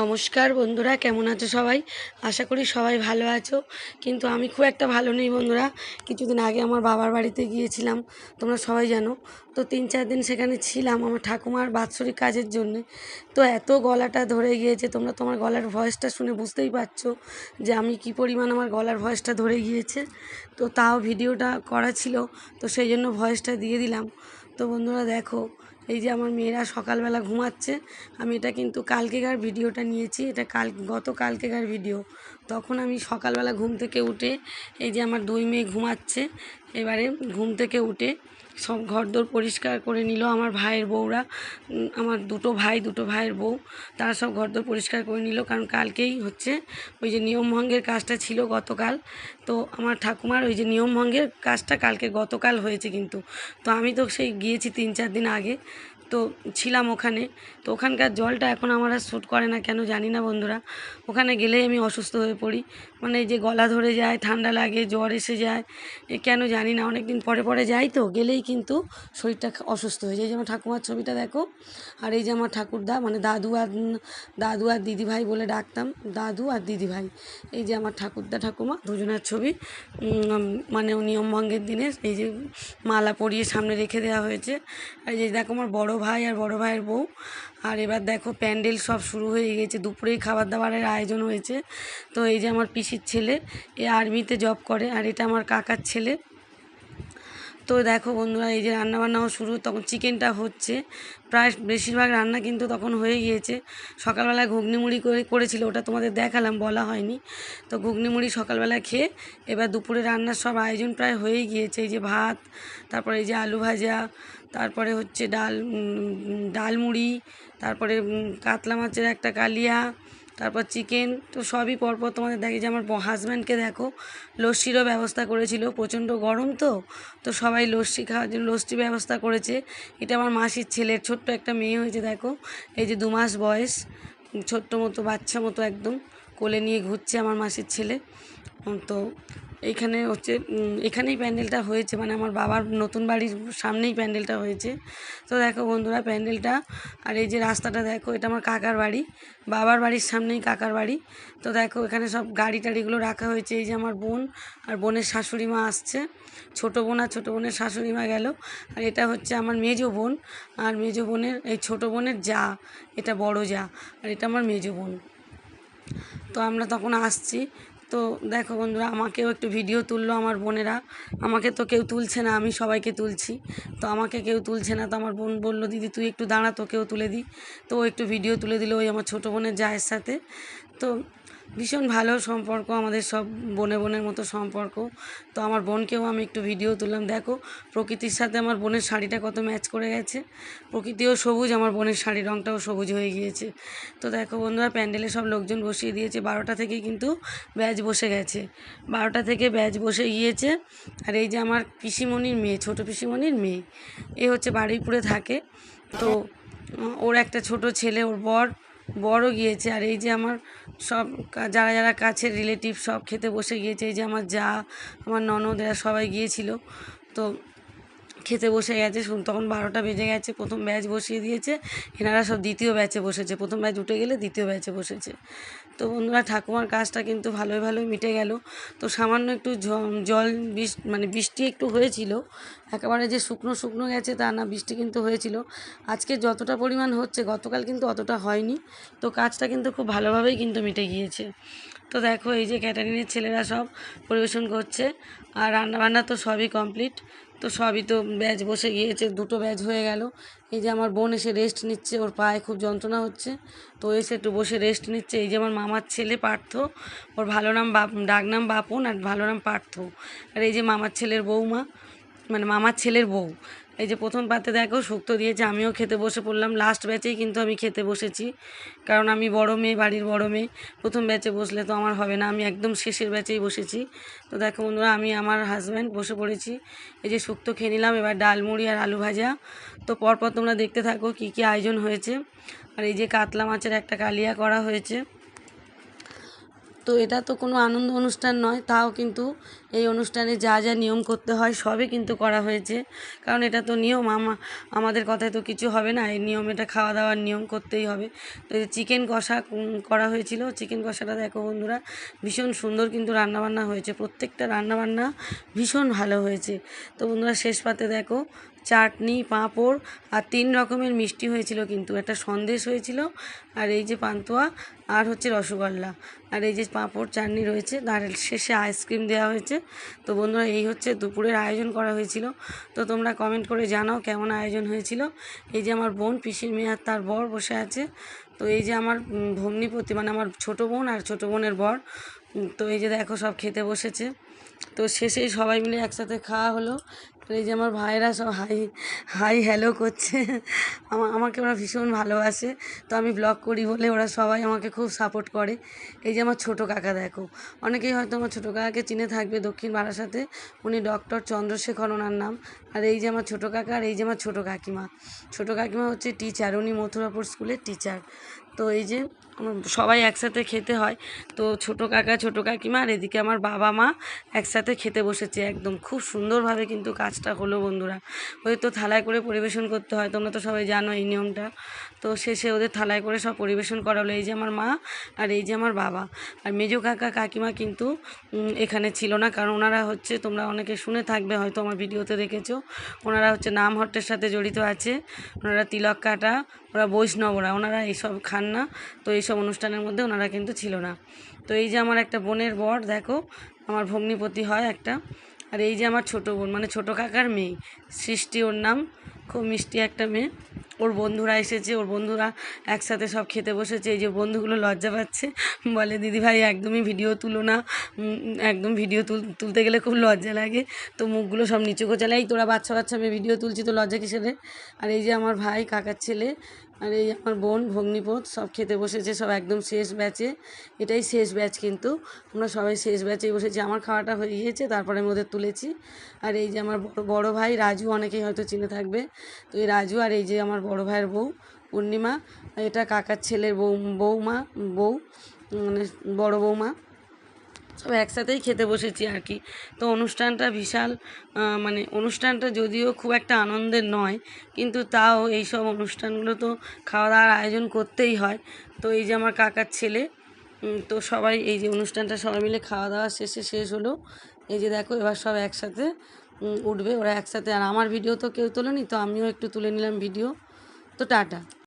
নমস্কার বন্ধুরা, কেমন আছো সবাই? আশা করি সবাই ভালো আছো। কিন্তু আমি খুব একটা ভালো নেই বন্ধুরা, কিছুদিন আগে আমার বাবার বাড়িতে গিয়েছিলাম, তোমরা সবাই জানো। তো তিন চার দিন সেখানে ছিলাম আমার ঠাকুমার বাৎসরিক কাজের জন্যে। তো এত গলাটা ধরে গিয়েছে, তোমরা তোমার গলার ভয়েসটা শুনে বুঝতেই পারছ যে আমি কি পরিমাণ আমার গলার ভয়েসটা ধরে গিয়েছে। তো তাও ভিডিওটা করা ছিল, তো সেই জন্য ভয়েসটা দিয়ে দিলাম। তো বন্ধুরা দেখো এই যে আমার মেয়েরা সকালবেলা ঘুমাচ্ছে। আমি এটা কিন্তু কালকেকার ভিডিওটা নিয়েছি। এটা কাল, গত কালকেকার ভিডিও। তখন আমি সকালবেলা ঘুম থেকে উঠে এই যে আমার দুই মেয়ে ঘুমাচ্ছে, এবারে ঘুম থেকে উঠে সব ঘরদোর পরিষ্কার করে নিল আমার ভাইয়ের বউরা। আমার দুটো ভাই, দুটো ভাইয়ের বউ, তারা সব ঘরদোর পরিষ্কার করে নিল। কারণ কালকেই হচ্ছে ওই যে নিয়মভঙ্গের কাজটা ছিল গতকাল। তো আমার ঠাকুমার ওই যে নিয়মভঙ্গের কাজটা কালকে গতকাল হয়েছে কিন্তু। তো আমি তো সেই গিয়েছি তিন চার দিন আগে। তো ছিলাম ওখানে। তো ওখানকার জলটা এখন আমার আর শ্যুট করে না, কেন জানি না বন্ধুরা। ওখানে গেলেই আমি অসুস্থ হয়ে পড়ি। মানে যে গলা ধরে যায়, ঠান্ডা লাগে, জ্বর এসে যায়, এ কেন জানি না। অনেক দিন পরে পরে যাই তো, গেলেই কিন্তু শরীরটা অসুস্থ হয়ে যায়। এই যে আমার ঠাকুমার ছবিটা দেখো, আর এই যে আমার ঠাকুরদা মানে দাদু আর দাদু আর দিদিভাই বলে ডাকতাম, দাদু আর দিদিভাই। এই যে আমার ঠাকুরদা ঠাকুমা, দুজনের ছবি। মানে নিয়মভঙ্গের দিনে এই যে মালা পরিয়ে সামনে রেখে দেওয়া হয়েছে। আর এই যে দেখো আমার বড় ভাই আর বড় ভাইয়ের বউ। আর এবার দেখো প্যান্ডেল সব শুরু হয়ে গেছে দুপুরেই খাবার দাবারের আয়োজন হয়েছে। তো এই যে আমার পিসির ছেলে, এ আর্মিতে জব করে আর এটা আমার কাকার ছেলে। তো দেখো বন্ধুরা, এই যে রান্নাবান্নাও শুরু, তখন চিকেনটা হচ্ছে। প্রায় বেশিরভাগ রান্না কিন্তু তখন হয়ে গিয়েছে। সকালবেলা ঘুগনি মুড়ি করে করেছিল, ওটা তোমাদের দেখালাম, বলা হয়নি। তো ঘুগনি মুড়ি সকালবেলা খেয়ে এবার দুপুরে রান্নার সব আয়োজন প্রায় হয়েই গিয়েছে। এই যে ভাত, তারপরে এই যে আলু ভাজা তারপরে হচ্ছে ডাল ডাল মুড়ি, তারপরে কাতলা মাছের একটা কালিয়া, তারপর চিকেন, তো সবই পরপর তোমাদের দেখে যে আমার হাজব্যান্ডকে দেখো, লস্যিরও ব্যবস্থা করেছিল, প্রচণ্ড গরম তো তো সবাই লস্যি খাওয়ার জন্য, লস্যি ব্যবস্থা করেছে। এটা আমার মাসির ছেলের, ছোট্ট একটা মেয়ে হয়েছে দেখো, এই যে দু মাস বয়স, ছোট্ট মতো, বাচ্চা মতো একদম, কোলে নিয়ে ঘুরছে আমার মাসির ছেলে তো এইখানে হচ্ছে এখানেই প্যান্ডেলটা হয়েছে মানে আমার বাবার নতুন বাড়ির সামনেই প্যান্ডেলটা হয়েছে। তো দেখো বন্ধুরা, প্যান্ডেলটা, আর এই যে রাস্তাটা দেখো, এটা আমার কাকার বাড়ি, বাবার বাড়ির সামনেই কাকার বাড়ি। তো দেখো এখানে সব গাড়ি টাড়িগুলো রাখা হয়েছে, এই যে আমার বোন, আর বোনের শাশুড়ি মা আসছে। ছোটো বোন আর ছোটো বোনের শাশুড়ি মা গেল, আর এটা হচ্ছে আমার মেজো বোন, আর মেজো বোনের, এই ছোটো বোনের যা, এটা বড় যা, আর এটা আমার মেজো বোন। তো আমরা তখন আসছি তো দেখো বন্ধুরা, আমাকেও একটু ভিডিও তুললো আমার বোনেরা। আমাকে তো কেউ তুলছে না, আমি সবাইকে তুলছি। তো আমাকে কেউ তুলছে না, তো আমার বোন বলল, দিদি, তুই একটু দাঁড়া, তোকেও তুলে দিই। তো ও একটু ভিডিও তুলে দিল ওই আমার ছোটো বোনের জায়ের সাথে। তো ভীষণ ভালো সম্পর্ক, আমাদের সব বোনে বোনের মতো সম্পর্ক। তো আমার বোনকেও আমি একটু ভিডিও তুললাম। দেখো, প্রকৃতির সাথে আমার বোনের শাড়িটা কত ম্যাচ করে গেছে। প্রকৃতিও সবুজ, আমার বোনের শাড়ির রঙটাও সবুজ হয়ে গিয়েছে। তো দেখো বন্ধুরা, প্যান্ডেলে সব লোকজন বসিয়ে দিয়েছে। বারোটা থেকেই কিন্তু ব্যাচ বসে গেছে। বারোটা থেকে ব্যাচ বসে গিয়েছে। আর এই যে আমার পিসিমণির মেয়ে, ছোটো পিসিমণির মেয়ে, এ হচ্ছে বারুইপুরে থাকে। তো ওর একটা ছোট ছেলে, ওর বর বড় গিয়েছে। আর এই যে আমার সব যারা যারা কাছের রিলেটিভ সব খেতে বসে গিয়েছে, এই যে আমার যা, আমার ননদ, এরা সবাই গিয়েছিল। তো খেতে বসে গেছে তখন বারোটা বেজে গেছে, প্রথম ব্যাচ বসিয়ে দিয়েছে, এনারা সব দ্বিতীয় ব্যাচে বসেছে। প্রথম ব্যাচ উঠে গেলে দ্বিতীয় ব্যাচে বসেছে। তো বন্ধুরা ঠাকুমার কাজটা কিন্তু ভালোই ভালোই মিটে গেল। তো সামান্য একটু জল, বৃষ মানে বৃষ্টি একটু হয়েছিল। একেবারে যে শুকনো শুকনো গেছে তা না, বৃষ্টি কিন্তু হয়েছিল। আজকে যতটা পরিমাণ হচ্ছে, গতকাল কিন্তু অতটা হয়নি। তো কাজটা কিন্তু খুব ভালোভাবেই কিন্তু মিটে গিয়েছে। তো দেখো, এই যে ক্যাটারিনের ছেলেরা সব পরিবেশন করছে। আর রান্নাবান্না তো সবই কমপ্লিট। তো সবই তো ব্যাচ বসে গিয়েছে, দুটো ব্যাচ হয়ে গেল। এই যে আমার বোন এসে রেস্ট নিচ্ছে, ওর পায়ে খুব যন্ত্রণা হচ্ছে। তো এসে একটু বসে রেস্ট নিচ্ছে। এই যে আমার মামার ছেলে পার্থ, ওর ভালো নাম বাপ, ডাক নাম বাপন আর ভালো নাম পার্থ। আর এই যে মামার ছেলের বৌমা মানে মামার ছেলের বউ এই যে প্রথম পাতে দেখো শুক্তো দিয়েছে, আমিও খেতে বসে পড়লাম। লাস্ট ব্যাচেই কিন্তু আমি খেতে বসেছি, কারণ আমি বড় মেয়ে, বাড়ির বড় মেয়ে। প্রথম ব্যাচে বসলে তো আমার হবে না, আমি একদম শেষের ব্যাচেই বসেছি। তো দেখো বন্ধুরা, আমি আমার হাজব্যান্ড বসে পড়েছি। এই যে শুক্তো খেয়ে নিলাম, এবার ডাল মুড়ি আর আলু ভাজা। তো পরপর তোমরা দেখতে থাকো কী কী আয়োজন হয়েছে। আর এই যে কাতলা মাছের একটা কালিয়া করা হয়েছে। তো এটা তো কোনো আনন্দ অনুষ্ঠান নয়, তাও কিন্তু এই অনুষ্ঠানে যা যা নিয়ম করতে হয় সবই কিন্তু করা হয়েছে। কারণ এটা তো নিয়ম, আমা, আমাদের কথায় তো কিছু হবে না, এই নিয়ম, এটা খাওয়া দাওয়ার নিয়ম করতেই হবে। তো চিকেন কষা করা হয়েছিল। চিকেন কষাটা দেখো বন্ধুরা, ভীষণ সুন্দর কিন্তু রান্নাবান্না হয়েছে। প্রত্যেকটা রান্নাবান্না ভীষণ ভালো হয়েছে। তো বন্ধুরা, শেষ পাতে দেখো চাটনি, পাঁপড় আর তিন রকমের মিষ্টি হয়েছিল কিন্তু। একটা সন্দেশ হয়েছিল আর এই যে পান্তুয়া আর হচ্ছে রসগোল্লা। আর এই যে পাঁপড়, চাটনি রয়েছে তার শেষে আইসক্রিম দেওয়া হয়েছে। তো বন্ধুরা, এই হচ্ছে দুপুরের আয়োজন করা হয়েছিল। তো তোমরা কমেন্ট করে জানাও কেমন আয়োজন হয়েছিল। এই যে আমার বোন পিসির মেয়ে আর তার বর বসে আছে। তো এই যে আমার ভগ্নিপতি মানে আমার ছোট বোন আর ছোট বোনের বর। তো এই যে দেখো সব খেতে বসেছে। তো শেষেই সবাই মিলে একসাথে খাওয়া হলো। এই যে আমার ভাইয়েরা সব হাই হাই হ্যালো করছে। আমা- আমাকে ওরা ভীষণ ভালোবাসে। তো আমি ব্লগ করি বলে ওরা সবাই আমাকে খুব সাপোর্ট করে। এই যে আমার ছোটো কাকা দেখো। অনেকেই হয়তো আমার ছোটো কাকাকে চিনে থাকবে দক্ষিণ বারাসাতে উনি ডক্টর চন্দ্রশেখর ওনার নাম। আর এই যে আমার ছোটো কাকা আর এই যে আমার ছোটো কাকিমা। ছোটো কাকিমা হচ্ছে টিচার উনি মথুরাপুর স্কুলের টিচার তো এই যে সবাই একসাথে খেতে হয়। তো ছোটো কাকা, ছোটো কাকিমা আর এদিকে আমার বাবা মা একসাথে খেতে বসেছে একদম। খুব সুন্দরভাবে কিন্তু কাজটা হলো বন্ধুরা। ওদের তো থালায় করে পরিবেশন করতে হয়, তোমরা তো সবাই জানো এই নিয়মটা। তো শেষে ওদের থালায় করে সব পরিবেশন করা হলো এই যে আমার মা আর এই যে আমার বাবা। আর মেজো কাকা, কাকিমা কিন্তু এখানে ছিল না, কারণ ওনারা হচ্ছে, তোমরা অনেকে শুনে থাকবে, হয়তো আমার ভিডিওতে দেখেছ, ওনারা হচ্ছে নাম হট্টের সাথে জড়িত আছে। ওনারা তিলক কাটা, ওরা বৈষ্ণবরা, ওনারা এইসব খান না তো এইসব অনুষ্ঠানের মধ্যে ওনারা কিন্তু ছিল না। তো এই যে আমার একটা বোনের বর, দেখো, আমার ভগ্নিপতি হয় একটা, আর এই যে আমার ছোটো বোন মানে ছোটো কাকার মেয়ে, সৃষ্টি ওর নাম, খুব মিষ্টি একটা মেয়ে। ওর বন্ধুরা এসেছে, ওর বন্ধুরা একসাথে সব খেতে বসেছে, এই যে বন্ধুগুলো লজ্জা পাচ্ছে। বলে, দিদি ভাই, একদমই ভিডিও তুলো না। একদম ভিডিও তুল, তুলতে গেলে খুব লজ্জা লাগে। তো মুখগুলো সব নিচু গোচালে এই তোরা বাচ্চা বাচ্চা মেয়ে, ভিডিও তুলছি তো লজ্জা কিসেরে আর এই যে আমার ভাই, কাকার ছেলে আর এই আমার বোন ভগ্নিপথ সব খেতে বসেছে, সব একদম শেষ ব্যাচে। এটাই শেষ ব্যাচ কিন্তু। আমরা সবাই শেষ ব্যাচেই বসেছি। আমার খাওয়াটা হয়ে গিয়েছে, তারপরে আমি ওদের তুলেছি। আর এই যে আমার বড় ভাই, রাজু অনেকেই হয়তো চিনে থাকবে। তো এই রাজু আর এই যে আমার বড় ভাইয়ের বউ, পূর্ণিমা, এটা কাকার ছেলের বউ, বৌমা, বউ মানে বড় বৌমা। সব একসাথেই খেতে বসেছি আর কি। তো অনুষ্ঠানটা বিশাল মানে অনুষ্ঠানটা যদিও খুব একটা আনন্দের নয়, কিন্তু তাও এইসব অনুষ্ঠানগুলো তো খাওয়া দাওয়ার আয়োজন করতেই হয়। তো এই যে আমার কাকার ছেলে তো সবাই এই যে অনুষ্ঠানটা সবাই মিলে খাওয়া দাওয়া শেষে শেষ হলো। এই যে দেখো, এবার সব একসাথে উঠবে, ওরা একসাথে। আর আমার ভিডিও তো কেউ তোলেনি, তো আমিও একটু তুলে নিলাম ভিডিও। তো টাটা।